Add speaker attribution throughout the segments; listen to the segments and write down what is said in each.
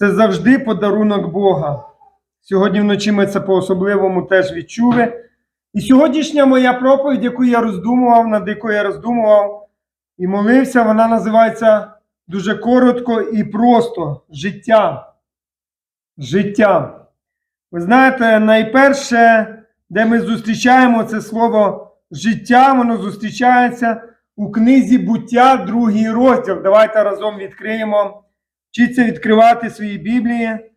Speaker 1: це завжди подарунок Бога. Сьогодні вночі ми це по-особливому теж відчули. І сьогоднішня моя проповідь, яку я роздумував, над якою я роздумував і молився, вона називається дуже коротко і просто життя. Життя. Ви знаєте, найперше, де ми зустрічаємо це слово життя, воно зустрічається у книзі буття, другий розділ. Давайте разом відкриємо. Вчіться відкривати свої Біблії.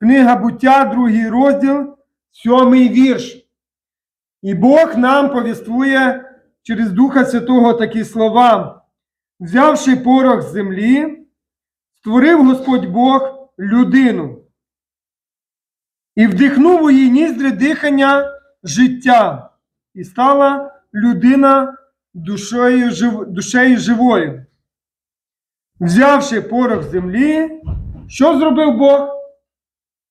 Speaker 1: Книга буття, другий розділ, сьомий вірш. І Бог нам повіствує через Духа Святого такі слова. Взявши порох з землі, створив Господь Бог людину і вдихнув у її ніздри дихання життя, і стала людина душею, душею живою. Взявши порох землі, що зробив Бог?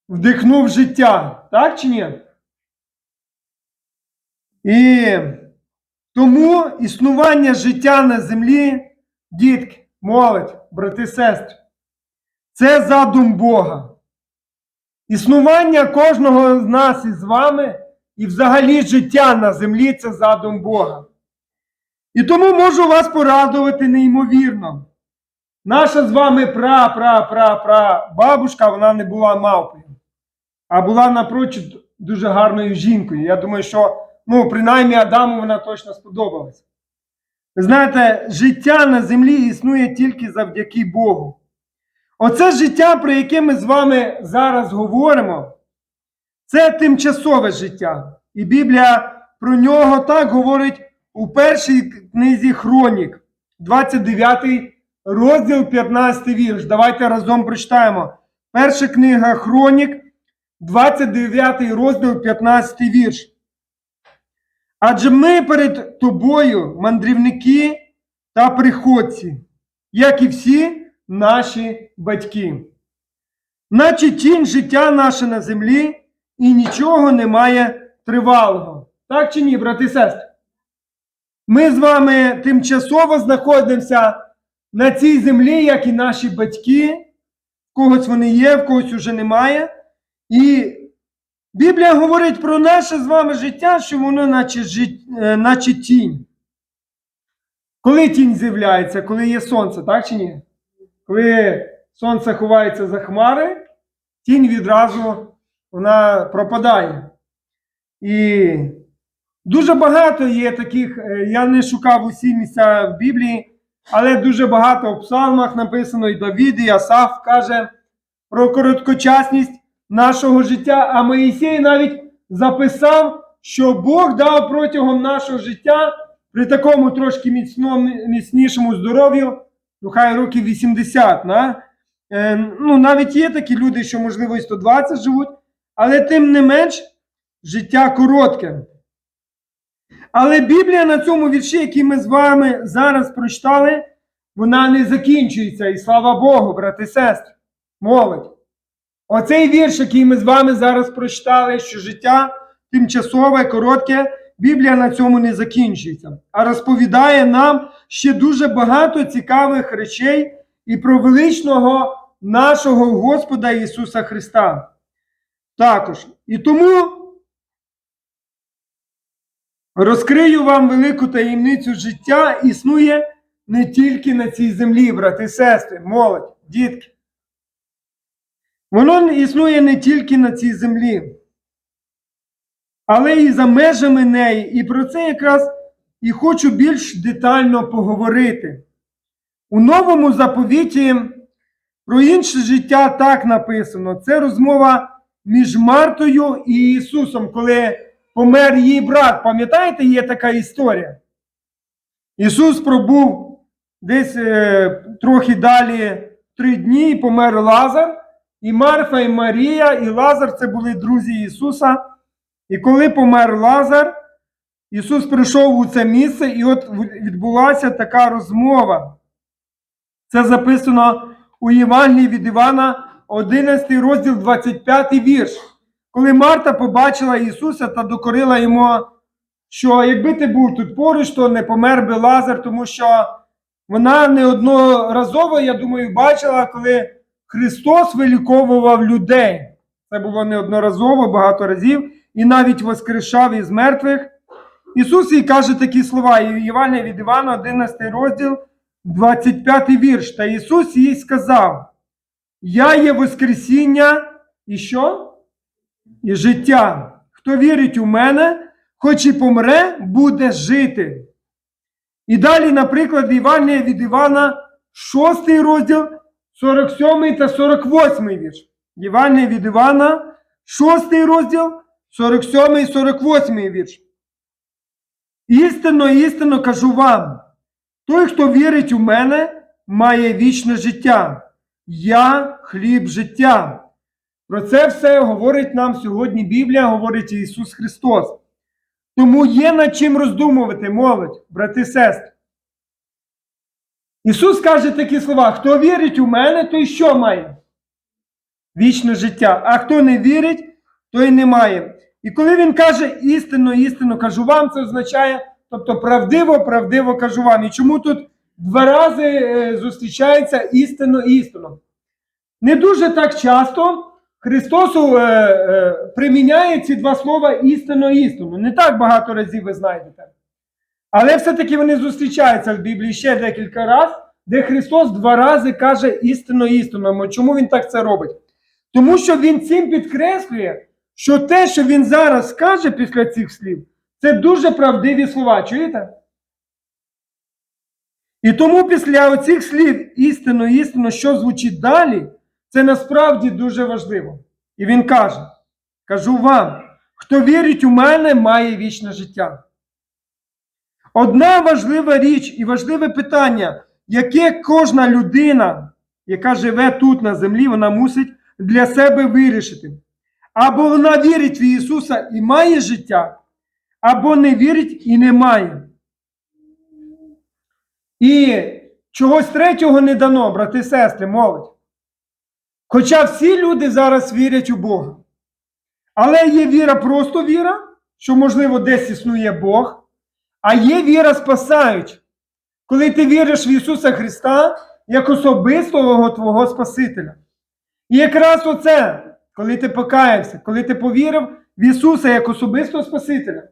Speaker 1: Вдихнув життя, так чи ні? І тому існування життя на землі, дітки, молодь, брати, сестри, це задум Бога. Існування кожного з нас із вами і взагалі життя на землі це задум Бога. І тому можу вас порадувати неймовірно. Наша з вами пра-пра-пра-пра бабушка, вона не була мавпою, а була напрочуд дуже гарною жінкою. Я думаю, що ну, принаймні Адаму вона точно сподобалась. Ви знаєте, життя на землі існує тільки завдяки Богу. Оце життя, про яке ми з вами зараз говоримо, це тимчасове життя. І Біблія про нього так говорить у першій книзі Хронік, 29 розділ 15 вірш. Давайте разом прочитаємо. Перша книга Хронік, 29 розділ 15 вірш. Адже ми перед тобою мандрівники та приходці, як і всі наші батьки. Наче тінь життя наше на землі і нічого немає тривалого. Так чи ні, брати і сестри? Ми з вами тимчасово знаходимося на цій землі, як і наші батьки. В когось вони є, в когось уже немає. І Біблія говорить про наше з вами життя, що воно наче, жит... е, наче тінь. Коли тінь з'являється, коли є сонце, так чи ні? Коли сонце ховається за хмари, тінь відразу вона пропадає. І дуже багато є таких, е, я не шукав усі місця в Біблії, але дуже багато в псалмах написано, і Давід, і Асаф каже про короткочасність нашого життя. А Моїсей навіть записав, що Бог дав протягом нашого життя при такому трошки міцному, міцнішому здоров'ю, ну хай років 80. На? Е, ну, навіть є такі люди, що, можливо, і 120 живуть, але тим не менш життя коротке. Але Біблія на цьому вірші, який ми з вами зараз прочитали, вона не закінчується. І слава Богу, брати і сестри, молодь. Оцей вірш, який ми з вами зараз прочитали, що життя тимчасове, коротке, Біблія на цьому не закінчується, а розповідає нам ще дуже багато цікавих речей і про величного нашого Господа Ісуса Христа. Також. І тому розкрию вам велику таємницю життя існує не тільки на цій землі, брати сестри, молодь, дітки. Воно існує не тільки на цій землі, але і за межами неї. І про це якраз і хочу більш детально поговорити. У новому заповіті про інше життя так написано. Це розмова між Мартою і Ісусом, коли помер її брат. Пам'ятаєте, є така історія? Ісус пробув десь е, трохи далі три дні і помер Лазар. І Марфа, і Марія, і Лазар це були друзі Ісуса. І коли помер Лазар, Ісус прийшов у це місце, і от відбулася така розмова. Це записано у Євангелії від Івана, 11 розділ, 25 вірш. Коли Марта побачила Ісуса та докорила йому, що якби ти був тут поруч, то не помер би Лазар, тому що вона неодноразово, я думаю, бачила, коли Христос виліковував людей. Це було неодноразово, багато разів, і навіть воскрешав із мертвих. Ісус їй каже такі слова, Євангелія від Івана, 11 розділ, 25 вірш. Та Ісус їй сказав: Я є Воскресіння і що? І життя. Хто вірить у мене, хоч і помре, буде жити. І далі, наприклад, Євангелія від Івана, 6 розділ, 47 та 48 вірш. Євангелія від Івана, 6 розділ, 47 і 48 вірш. Істинно, істинно кажу вам, той, хто вірить у мене, має вічне життя. Я хліб життя. Про це все говорить нам сьогодні Біблія, говорить Ісус Христос. Тому є над чим роздумувати, молодь, брати сестри. Ісус каже такі слова: хто вірить у мене, той що має? Вічне життя. А хто не вірить, той не має. І коли він каже істинно, істинно кажу вам, це означає, тобто правдиво, правдиво кажу вам. І чому тут два рази е, зустрічається істинно, істинно? Не дуже так часто Христосу е, е, приміняє ці два слова істинно, істинно. Не так багато разів ви знайдете. Але все-таки вони зустрічаються в Біблії ще декілька разів, де Христос два рази каже істинно, істинно. Чому він так це робить? Тому що він цим підкреслює, що те, що він зараз скаже після цих слів, це дуже правдиві слова. Чуєте? І тому після оцих слів істинно, істинно, що звучить далі, це насправді дуже важливо. І він каже: кажу вам, хто вірить у мене, має вічне життя. Одна важлива річ і важливе питання, яке кожна людина, яка живе тут на землі, вона мусить для себе вирішити. Або вона вірить в Ісуса і має життя, або не вірить і не має. І чогось третього не дано, брати і сестри, молодь. Хоча всі люди зараз вірять у Бога. Але є віра просто віра, що, можливо, десь існує Бог, а є віра спасаюча. Коли ти віриш в Ісуса Христа як особистого Твого Спасителя. І якраз оце, коли ти покаявся, коли ти повірив в Ісуса як особистого Спасителя,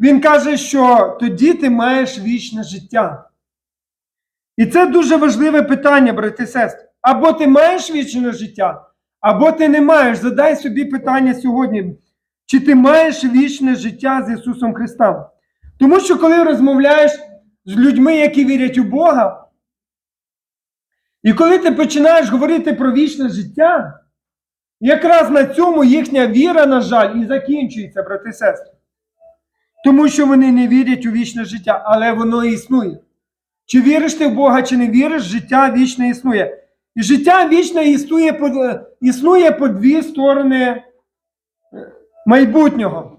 Speaker 1: Він каже, що тоді ти маєш вічне життя. І це дуже важливе питання, брати і сестри. Або ти маєш вічне життя, або ти не маєш. Задай собі питання сьогодні, чи ти маєш вічне життя з Ісусом Христом. Тому що коли розмовляєш з людьми, які вірять у Бога, і коли ти починаєш говорити про вічне життя, якраз на цьому їхня віра, на жаль, і закінчується, брати і сестри. Тому що вони не вірять у вічне життя, але воно існує. Чи віриш ти в Бога, чи не віриш, життя вічне існує. І життя вічне існує існує по дві сторони е, майбутнього.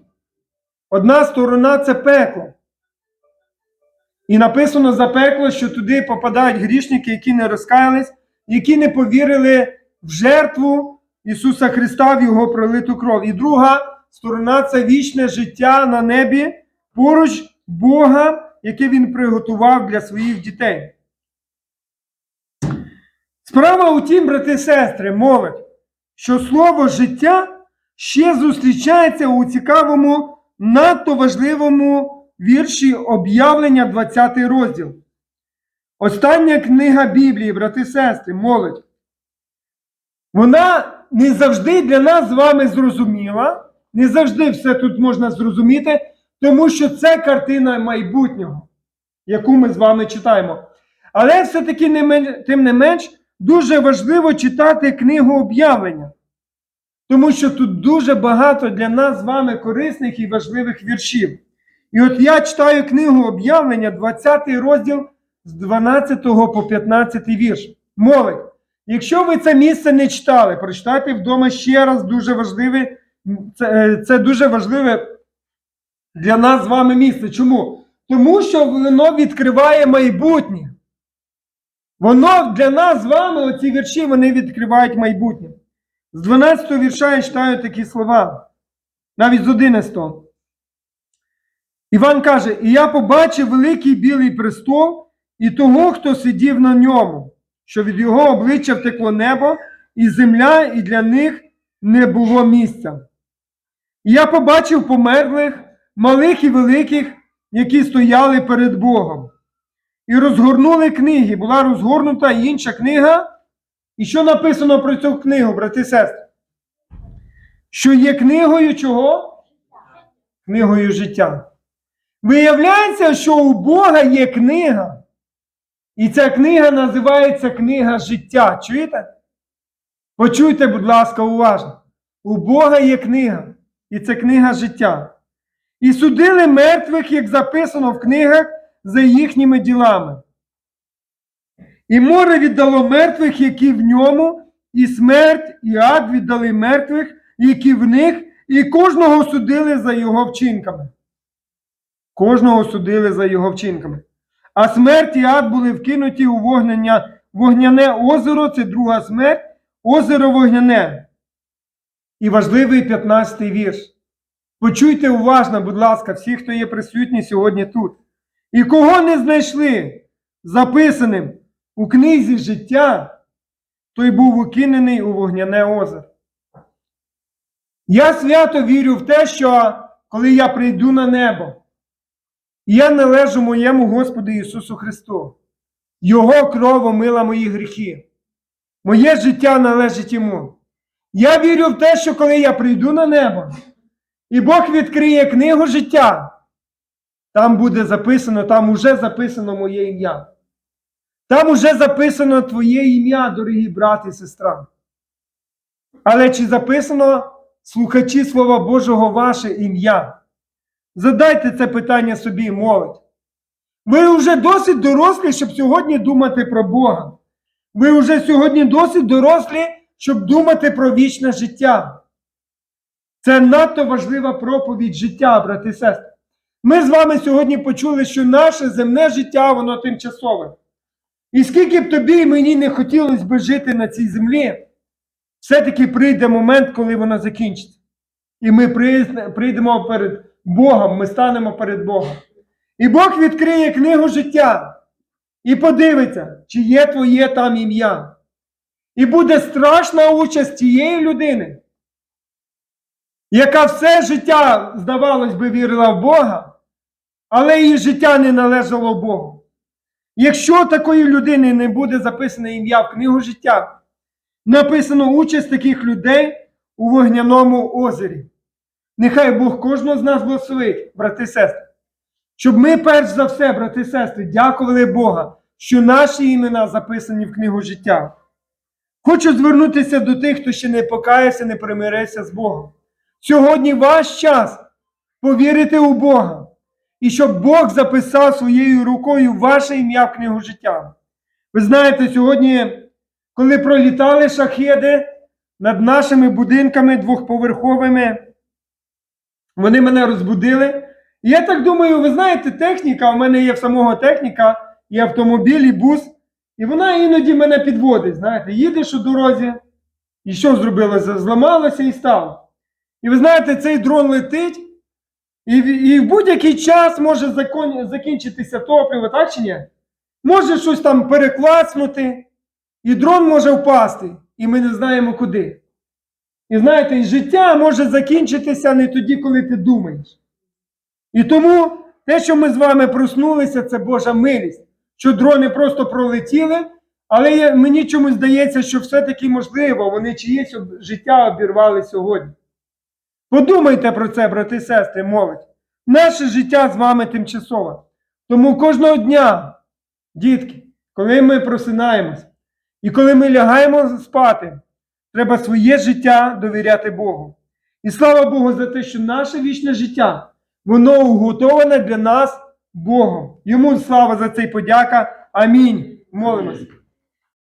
Speaker 1: Одна сторона це пекло. І написано за пекло, що туди попадають грішники, які не розкаялись, які не повірили в жертву Ісуса Христа в Його пролиту кров. І друга сторона це вічне життя на небі поруч Бога, яке Він приготував для своїх дітей. Справа у тім, брати і сестри, молодь, що слово життя ще зустрічається у цікавому, надто важливому вірші об'явлення 20 розділ. Остання книга Біблії, брати сестри, молодь. Вона не завжди для нас з вами зрозуміла, не завжди все тут можна зрозуміти, тому що це картина майбутнього, яку ми з вами читаємо. Але все-таки тим не менш дуже важливо читати книгу об'явлення, тому що тут дуже багато для нас з вами корисних і важливих віршів. І от я читаю книгу об'явлення, 20 розділ з 12 по 15 вірш. Молодь. Якщо ви це місце не читали, прочитайте вдома ще раз дуже важливе, це, е, це дуже важливе для нас з вами місце. Чому? Тому що воно відкриває майбутнє. Воно для нас з вами, оці вірші, вони відкривають майбутнє. З 12 вірша я читаю такі слова, навіть з 11. Іван каже: І я побачив великий білий престол і того, хто сидів на ньому, що від його обличчя втекло небо, і земля, і для них не було місця. І я побачив померлих, малих і великих, які стояли перед Богом. І розгорнули книги. Була розгорнута інша книга. І що написано про цю книгу, брати і сестри? Що є книгою чого? Книгою життя. Виявляється, що у Бога є книга. І ця книга називається Книга життя. Чуєте? Почуйте, будь ласка, уважно. У Бога є книга, і це книга життя. І судили мертвих, як записано в книгах, за їхніми ділами. І море віддало мертвих, які в ньому, і смерть, і ад віддали мертвих, які в них, і кожного судили за його вчинками. Кожного судили за його вчинками. А смерть і ад були вкинуті у вогнення, вогняне озеро, це друга смерть, озеро вогняне. І важливий 15-й вірш. Почуйте уважно, будь ласка, всі, хто є присутні сьогодні тут. І кого не знайшли записаним у книзі життя, той був укинений у вогняне озеро. Я свято вірю в те, що коли я прийду на небо, я належу моєму Господу Ісусу Христу. Його кров омила мої гріхи. Моє життя належить йому. Я вірю в те, що коли я прийду на небо, і Бог відкриє книгу життя, там буде записано, там уже записано моє ім'я. Там уже записано твоє ім'я, дорогі брати і сестра. Але чи записано слухачі Слова Божого ваше ім'я? Задайте це питання собі, молодь. Ви вже досить дорослі, щоб сьогодні думати про Бога. Ви вже сьогодні досить дорослі, щоб думати про вічне життя. Це надто важлива проповідь життя, брати і сестри. Ми з вами сьогодні почули, що наше земне життя, воно тимчасове. І скільки б тобі і мені не хотілося би жити на цій землі, все-таки прийде момент, коли воно закінчиться. І ми прийдемо перед Богом, ми станемо перед Богом. І Бог відкриє книгу життя і подивиться, чи є твоє там ім'я. І буде страшна участь тієї людини, яка все життя, здавалось би, вірила в Бога, але її життя не належало Богу. Якщо такої людини не буде записане ім'я в книгу життя, написано участь таких людей у вогняному озері. Нехай Бог кожного з нас благословить, брати і сестри. Щоб ми, перш за все, брати і сестри, дякували Бога, що наші імена записані в книгу життя. Хочу звернутися до тих, хто ще не покаявся, не примирився з Богом. Сьогодні ваш час повірити у Бога. І щоб Бог записав своєю рукою ваше ім'я в книгу життя. Ви знаєте, сьогодні, коли пролітали шахеди над нашими будинками двохповерховими, вони мене розбудили. І я так думаю, ви знаєте, техніка, у мене є в самого техніка, і автомобіль, і бус, і вона іноді мене підводить. Знаєте, їдеш у дорозі, і що зробилося? Зламалося і стало. І ви знаєте, цей дрон летить, і, і в будь-який час може закон, закінчитися топливо, так чи ні? Може щось там перекласнути, і дрон може впасти, і ми не знаємо куди. І знаєте, життя може закінчитися не тоді, коли ти думаєш. І тому те, що ми з вами проснулися, це Божа милість, що дрони просто пролетіли, але мені чомусь здається, що все-таки можливо, вони чиєсь життя обірвали сьогодні. Подумайте про це, брати і сестри, молодь. Наше життя з вами тимчасове. Тому кожного дня, дітки, коли ми просинаємось і коли ми лягаємо спати, треба своє життя довіряти Богу. І слава Богу за те, що наше вічне життя, воно уготоване для нас Богом. Йому слава за це і подяка. Амінь. Молимось.